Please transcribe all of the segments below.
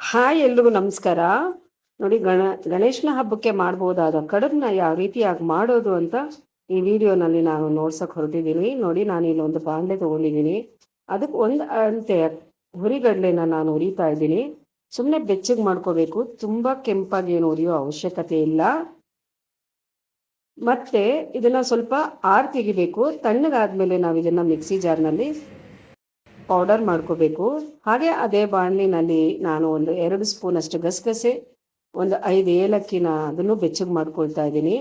Hi ಎಲ್ರಿಗೂ ನಮಸ್ಕಾರ. ನೋಡಿ, ಗಣ, ಗಣೇಶನ ಹಬ್ಬಕ್ಕೆ ಮಾಡಬಹುದಾದ ಕಡುಬನ್ನ ಯಾವ ರೀತಿಯಾಗಿ ಮಾಡೋದು ಅಂತ ಈ ವಿಡಿಯೋನಲ್ಲಿ ನಾನು ನೋಡ್ಸಕ್ ಹೊರಟಿದ್ದೀನಿ. ನೋಡಿ, ನಾನು ಇಲ್ಲಿ ಒಂದು ಬಾಂಡೆ ತಗೊಂಡಿದ್ದೀನಿ. ಅದಕ್ಕೆ ಒಂದು ಅಂತೆ ಹುರಿಗಡ್ಲೆನ ನಾನು ಹುರಿತಾ ಇದ್ದೀನಿ. ಸುಮ್ಮನೆ ಬೆಚ್ಚಗೆ ಮಾಡ್ಕೋಬೇಕು. ತುಂಬಾ ಕೆಂಪಾಗಿ ಏನು ಹುರಿಯೋ ಅವಶ್ಯಕತೆ ಇಲ್ಲ. ಮತ್ತೆ ಇದನ್ನ ಸ್ವಲ್ಪ ಆರ್ ತೆಗಿಬೇಕು. ತಣ್ಣಗಾದ್ಮೇಲೆ ನಾವು ಇದನ್ನ ಮಿಕ್ಸಿ ಜಾರ್ನಲ್ಲಿ ಪೌಡರ್ ಮಾಡ್ಕೋಬೇಕು. ಹಾಗೆ ಅದೇ ಬಾಣಲಿನಲ್ಲಿ ನಾನು ಒಂದು ಎರಡು ಸ್ಪೂನ್ ಅಷ್ಟು ಗಸಗಸೆ, ಒಂದು ಐದು ಏಲಕ್ಕಿನ ಅದನ್ನು ಬೆಚ್ಚಗೆ ಮಾಡ್ಕೊಳ್ತಾ ಇದ್ದೀನಿ.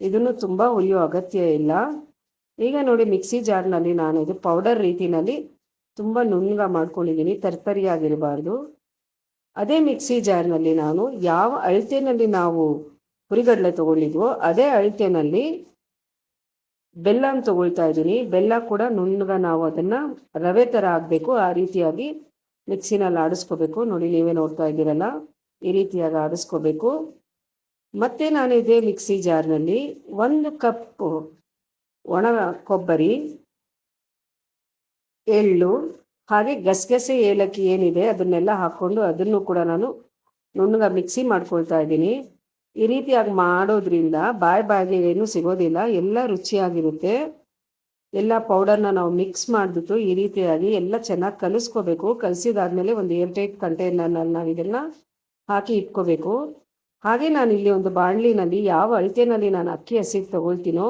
ಇದನ್ನು ತುಂಬ ಹುರಿಯೋ ಅಗತ್ಯ ಇಲ್ಲ. ಈಗ ನೋಡಿ ಮಿಕ್ಸಿ ಜಾರ್ನಲ್ಲಿ ನಾನು ಇದು ಪೌಡರ್ ರೀತಿನಲ್ಲಿ ತುಂಬ ನುಣ್ಣಗ ಮಾಡ್ಕೊಂಡಿದ್ದೀನಿ, ತರ್ತರಿಯಾಗಿರಬಾರ್ದು. ಅದೇ ಮಿಕ್ಸಿ ಜಾರ್ನಲ್ಲಿ ನಾನು ಯಾವ ಅಳತೆನಲ್ಲಿ ನಾವು ಹುರಿಗಡಲೆ ತಗೊಂಡಿದ್ವೋ ಅದೇ ಅಳತೆನಲ್ಲಿ ಬೆಲ್ಲನ ತಗೊಳ್ತಾ ಇದ್ದೀನಿ. ಬೆಲ್ಲ ಕೂಡ ನುಣ್ಣಗ ನಾವು ಅದನ್ನ ರವೆ ತರ ಆಗ್ಬೇಕು. ಆ ರೀತಿಯಾಗಿ ಮಿಕ್ಸಿನಲ್ಲಿ ಆಡಿಸ್ಕೋಬೇಕು. ನೋಡಿ, ನೀವೇ ನೋಡ್ತಾ ಇದ್ದೀರಲ್ಲ. ಈ ರೀತಿಯಾಗಿ ಆಡಿಸ್ಕೋಬೇಕು. ಮತ್ತೆ ನಾನು ಇದೇ ಮಿಕ್ಸಿ ಜಾರ್ನಲ್ಲಿ ಒಂದು ಕಪ್ ಒಣ ಕೊಬ್ಬರಿ, ಎಳ್ಳು, ಹಾಗೆ ಗಸಗಸೆ ಏಲಕ್ಕಿ ಏನಿದೆ ಅದನ್ನೆಲ್ಲ ಹಾಕೊಂಡು ಅದನ್ನು ಕೂಡ ನಾನು ನುಣ್ಣಗ ಮಿಕ್ಸಿ ಮಾಡ್ಕೊಳ್ತಾ ಇದ್ದೀನಿ. ಈ ರೀತಿಯಾಗಿ ಮಾಡೋದ್ರಿಂದ ಬಾಯಿ ಬಾಯಿಗೆ ಏನು ಸಿಗೋದಿಲ್ಲ, ಎಲ್ಲ ರುಚಿಯಾಗಿರುತ್ತೆ. ಎಲ್ಲ ಪೌಡರ್ನ ನಾವು ಮಿಕ್ಸ್ ಮಾಡಿಬಿಟ್ಟು ಈ ರೀತಿಯಾಗಿ ಎಲ್ಲ ಚೆನ್ನಾಗಿ ಕಲಿಸ್ಕೋಬೇಕು. ಕಲಿಸಿದಾದ್ಮೇಲೆ ಒಂದು ಏರ್ ಟೈಟ್ ಕಂಟೈನರ್ನಲ್ಲಿ ನಾವು ಇದನ್ನ ಹಾಕಿ ಇಟ್ಕೋಬೇಕು. ಹಾಗೆ ನಾನು ಇಲ್ಲಿ ಒಂದು ಬಾಣಲಿನಲ್ಲಿ ಯಾವ ಅಳತೆನಲ್ಲಿ ನಾನು ಅಕ್ಕಿ ಹಸಿಗೆ ತಗೊಳ್ತೀನೋ,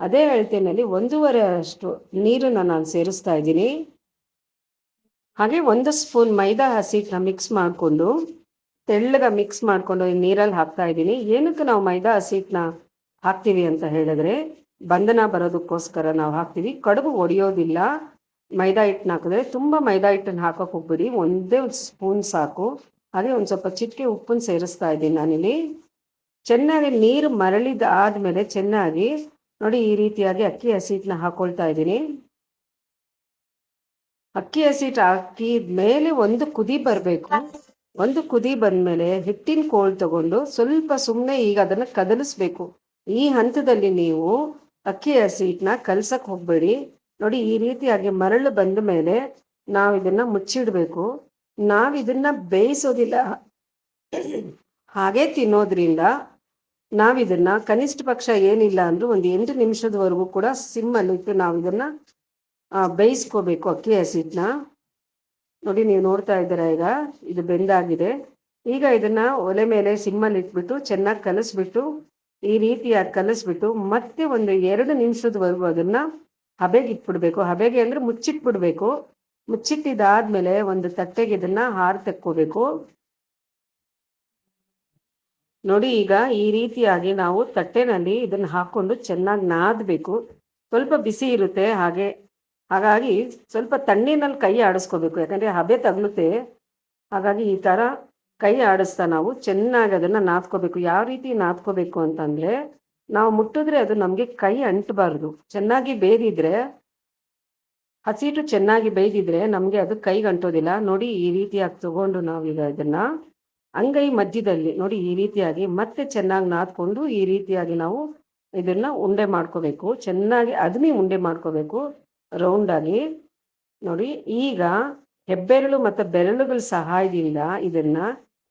ಅದೇ ಅಳತೆನಲ್ಲಿ ಒಂದೂವರೆ ಅಷ್ಟು ನೀರನ್ನು ನಾನು ಸೇರಿಸ್ತಾ ಇದ್ದೀನಿ. ಹಾಗೆ ಒಂದು ಸ್ಪೂನ್ ಮೈದಾ ಹಸಿಟ್ಟನ್ನ ಮಿಕ್ಸ್ ಮಾಡಿಕೊಂಡು ತೆಳ್ಳಗ ಮಿಕ್ಸ್ ಮಾಡ್ಕೊಂಡು ನೀರಲ್ಲಿ ಹಾಕ್ತಾ ಇದ್ದೀನಿ. ಏನಕ್ಕೆ ನಾವು ಮೈದಾ ಹಸಿಟ್ಟನ್ನ ಹಾಕ್ತೀವಿ ಅಂತ ಹೇಳಿದ್ರೆ, ಬಂಧನ ಬರೋದಕ್ಕೋಸ್ಕರ ನಾವು ಹಾಕ್ತೀವಿ. ಕಡುಬು ಒಡೆಯೋದಿಲ್ಲ. ಮೈದಾ ಹಿಟ್ಟನ್ನ ಹಾಕಿದ್ರೆ ತುಂಬ ಮೈದಾ ಹಿಟ್ಟನ್ನು ಹಾಕೋಕೆ ಹೋಗ್ಬಿಡಿ. ಒಂದೇ ಒಂದು ಸ್ಪೂನ್ ಸಾಕು. ಹಾಗೆ ಒಂದು ಸ್ವಲ್ಪ ಚಿಟಿಕೆ ಉಪ್ಪನ್ನು ಸೇರಿಸ್ತಾ ಇದ್ದೀನಿ ನಾನಿಲ್ಲಿ. ಚೆನ್ನಾಗಿ ನೀರು ಮರಳಿದ ಆದಮೇಲೆ ಚೆನ್ನಾಗಿ ನೋಡಿ ಈ ರೀತಿಯಾಗಿ ಅಕ್ಕಿ ಹಸಿಟ್ಟನ್ನ ಹಾಕೊಳ್ತಾ ಇದ್ದೀನಿ. ಅಕ್ಕಿ ಹಸಿಟ್ಟು ಹಾಕಿ ಮೇಲೆ ಒಂದು ಕುದಿ ಬರಬೇಕು. ಒಂದು ಕುದಿ ಬಂದ್ಮೇಲೆ ಹಿಟ್ಟಿನ ಕೋಲ್ ತಗೊಂಡು ಸ್ವಲ್ಪ ಸುಮ್ಮನೆ ಈಗ ಅದನ್ನ ಕದಲಿಸ್ಬೇಕು. ಈ ಹಂತದಲ್ಲಿ ನೀವು ಅಕ್ಕಿ ಹಸಿಟ್ಟನ್ನ ಕಲ್ಸಕ್ ಹೋಗ್ಬೇಡಿ. ನೋಡಿ, ಈ ರೀತಿಯಾಗಿ ಮರಳು ಬಂದ ಮೇಲೆ ನಾವು ಇದನ್ನ ಮುಚ್ಚಿಡ್ಬೇಕು. ನಾವ್ ಇದನ್ನ ಬೇಯಿಸೋದಿಲ್ಲ. ಹಾಗೆ ತಿನ್ನೋದ್ರಿಂದ ನಾವಿದನ್ನ ಕನಿಷ್ಠ ಪಕ್ಷ ಏನಿಲ್ಲ ಅಂದ್ರೂ ಒಂದು ಎಂಟು ನಿಮಿಷದವರೆಗೂ ಕೂಡ ಸಿಮ್ಮಲ್ಲಿ ಇಟ್ಟು ನಾವು ಇದನ್ನ ಬೇಯಿಸ್ಕೋಬೇಕು ಅಕ್ಕಿ ಹಸಿಟ್ಟನ್ನ ನೋಡಿ, ನೀವು ನೋಡ್ತಾ ಇದ್ದೀರ ಈಗ? ಇದು ಬೆಂದಾಗಿದೆ. ಈಗ ಇದನ್ನ ಒಲೆ ಮೇಲೆ ಸಿಮ್ಮಲ್ಲಿ ಇಟ್ಬಿಟ್ಟು ಚೆನ್ನಾಗಿ ಕಲಿಸ್ಬಿಟ್ಟು, ಈ ರೀತಿಯಾಗಿ ಕಲಿಸ್ಬಿಟ್ಟು ಮತ್ತೆ ಒಂದು ಎರಡು ನಿಮಿಷದವರೆಗೂ ಅದನ್ನ ಹಬೆಗೆ ಇಟ್ಬಿಡ್ಬೇಕು. ಹಬೆಗೆ ಅಂದ್ರೆ ಮುಚ್ಚಿಟ್ಬಿಡ್ಬೇಕು. ಮುಚ್ಚಿಟ್ಟಿದಾದ್ಮೇಲೆ ಒಂದು ತಟ್ಟೆಗೆ ಇದನ್ನ ಹಾರ್ ತಕ್ಕೋಬೇಕು. ನೋಡಿ, ಈಗ ಈ ರೀತಿಯಾಗಿ ನಾವು ತಟ್ಟೆನಲ್ಲಿ ಇದನ್ನ ಹಾಕೊಂಡು ಚೆನ್ನಾಗಿ ನಾದಬೇಕು. ಸ್ವಲ್ಪ ಬಿಸಿ ಇರುತ್ತೆ ಹಾಗೆ ಹಾಗಾಗಿ ಸ್ವಲ್ಪ ತಣ್ಣೀನಲ್ಲಿ ಕೈ ಆಡಿಸ್ಕೋಬೇಕು. ಯಾಕಂದರೆ ಹಬೆ ತಗಲುತ್ತೆ. ಹಾಗಾಗಿ ಈ ತರ ಕೈ ಆಡಿಸ್ತಾ ನಾವು ಚೆನ್ನಾಗಿ ಅದನ್ನ ನಾದ್ಕೋಬೇಕು. ಯಾವ ರೀತಿ ನಾದ್ಕೋಬೇಕು ಅಂತಂದ್ರೆ ನಾವು ಮುಟ್ಟಿದ್ರೆ ಅದು ನಮಗೆ ಕೈ ಅಂಟಬಾರ್ದು. ಚೆನ್ನಾಗಿ ಬೇಯ್ದಿದ್ರೆ ಹಸಿಟ್ಟು ಚೆನ್ನಾಗಿ ಬೇಯ್ದಿದ್ರೆ ನಮಗೆ ಅದು ಕೈಗೆ ಅಂಟೋದಿಲ್ಲ. ನೋಡಿ ಈ ರೀತಿಯಾಗಿ ತಗೊಂಡು ಈಗ ಇದನ್ನ ಅಂಗೈ ಮಧ್ಯದಲ್ಲಿ ನೋಡಿ ಈ ರೀತಿಯಾಗಿ ಮತ್ತೆ ಚೆನ್ನಾಗಿ ನಾದ್ಕೊಂಡು ಈ ರೀತಿಯಾಗಿ ನಾವು ಇದನ್ನ ಉಂಡೆ ಮಾಡ್ಕೋಬೇಕು. ಚೆನ್ನಾಗಿ ಅದನ್ನೇ ಉಂಡೆ ಮಾಡ್ಕೋಬೇಕು. ರೌಂಡ್ ಆಗಿ ನೋಡಿ, ಈಗ ಹೆಬ್ಬೆರಳು ಮತ್ತು ಬೆರಳುಗಳ ಸಹಾಯದಿಂದ ಇದನ್ನ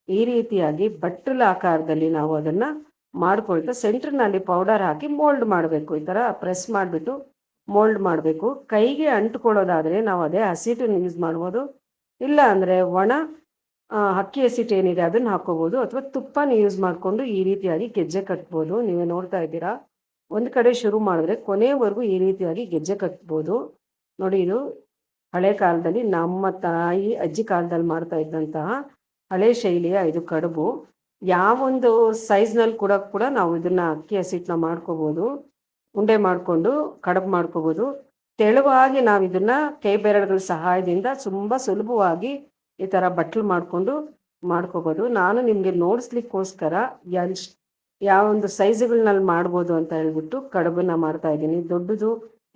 ಈ ರೀತಿಯಾಗಿ ಬಟ್ಟಲ ಆಕಾರದಲ್ಲಿ ನಾವು ಅದನ್ನ ಮಾಡ್ಕೊಳ್ತಾ ಸೆಂಟ್ರ್ನಲ್ಲಿ ಪೌಡರ್ ಹಾಕಿ ಮೋಲ್ಡ್ ಮಾಡಬೇಕು. ಈ ತರ ಪ್ರೆಸ್ ಮಾಡಿಬಿಟ್ಟು ಮೋಲ್ಡ್ ಮಾಡಬೇಕು. ಕೈಗೆ ಅಂಟ್ಕೊಳ್ಳೋದಾದರೆ ನಾವು ಅದೇ ಹಸಿಟನ್ನು ಯೂಸ್ ಮಾಡ್ಬೋದು. ಇಲ್ಲ ಅಂದ್ರೆ ಒಣ ಅಕ್ಕಿ ಹಸಿಟ್ಟು ಏನಿದೆ ಅದನ್ನ ಹಾಕೋಬಹುದು ಅಥವಾ ತುಪ್ಪನ ಯೂಸ್ ಮಾಡಿಕೊಂಡು ಈ ರೀತಿಯಾಗಿ ಗೆಜ್ಜೆ ಕಟ್ಬೋದು. ನೀವೇ ನೋಡ್ತಾ ಇದ್ದೀರಾ? ಒಂದು ಕಡೆ ಶುರು ಮಾಡಿದ್ರೆ ಕೊನೆವರೆಗೂ ಈ ರೀತಿಯಾಗಿ ಗೆಜ್ಜೆ ಕಟ್ಬೋದು. ನೋಡಿ ಇದು ಹಳೆ ಕಾಲದಲ್ಲಿ ನಮ್ಮ ತಾಯಿ, ಅಜ್ಜಿ ಕಾಲದಲ್ಲಿ ಮಾಡ್ತಾ ಇದ್ದಂತಹ ಹಳೆ ಶೈಲಿಯ ಇದು ಕಡುಬು. ಯಾವೊಂದು ಸೈಜ್ನಲ್ಲಿ ಕೂಡ ಕೂಡ ನಾವು ಇದನ್ನ ಅಕ್ಕಿ ಹಸಿಟ್ಟನ್ನ ಮಾಡ್ಕೋಬೋದು. ಉಂಡೆ ಮಾಡಿಕೊಂಡು ಕಡುಬು ಮಾಡ್ಕೋಬೋದು. ತೆಳುವಾಗಿ ನಾವು ಇದನ್ನ ಕೈ ಬೆರಳುಗಳ ಸಹಾಯದಿಂದ ತುಂಬ ಸುಲಭವಾಗಿ ಈ ಥರ ಬಟ್ಲು ಮಾಡಿಕೊಂಡು ಮಾಡ್ಕೋಬೋದು. ನಾನು ನಿಮಗೆ ನೋಡಿಸ್ಲಿಕ್ಕೋಸ್ಕರ ಎಷ್ಟು ಯಾವೊಂದು ಸೈಜುಗಳನ್ನಲ್ಲಿ ಮಾಡ್ಬೋದು ಅಂತ ಹೇಳ್ಬಿಟ್ಟು ಕಡಬನ್ನ ಮಾಡ್ತಾ ಇದ್ದೀನಿ. ದೊಡ್ಡದು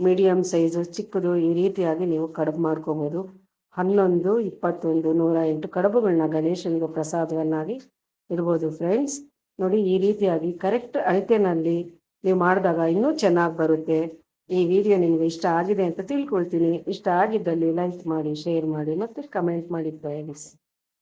ಮೀಡಿಯಂ ಸೈಜು ಚಿಕ್ಕದು ಈ ರೀತಿಯಾಗಿ ನೀವು ಕಡುಬು ಮಾಡ್ಕೋಬೋದು. ಹನ್ನೊಂದು, ಇಪ್ಪತ್ತೊಂದು, ನೂರ ಎಂಟು ಕಡುಬುಗಳನ್ನ ಗಣೇಶನಿಗೆ ಪ್ರಸಾದವನ್ನಾಗಿ ಇಡ್ಬೋದು ಫ್ರೆಂಡ್ಸ್ ನೋಡಿ ಈ ರೀತಿಯಾಗಿ ಕರೆಕ್ಟ್ ಅಳತೆನಲ್ಲಿ ನೀವು ಮಾಡಿದಾಗ ಇನ್ನೂ ಚೆನ್ನಾಗಿ ಬರುತ್ತೆ. ಈ ವಿಡಿಯೋ ನಿಮಗೆ ಇಷ್ಟ ಆಗಿದೆ ಅಂತ ತಿಳ್ಕೊಳ್ತೀನಿ. ಇಷ್ಟ ಆಗಿದ್ದಲ್ಲಿ ಲೈಕ್ ಮಾಡಿ ಶೇರ್ ಮಾಡಿ ಮತ್ತೆ ಕಮೆಂಟ್ ಮಾಡಿ ದಯವಿಸಿ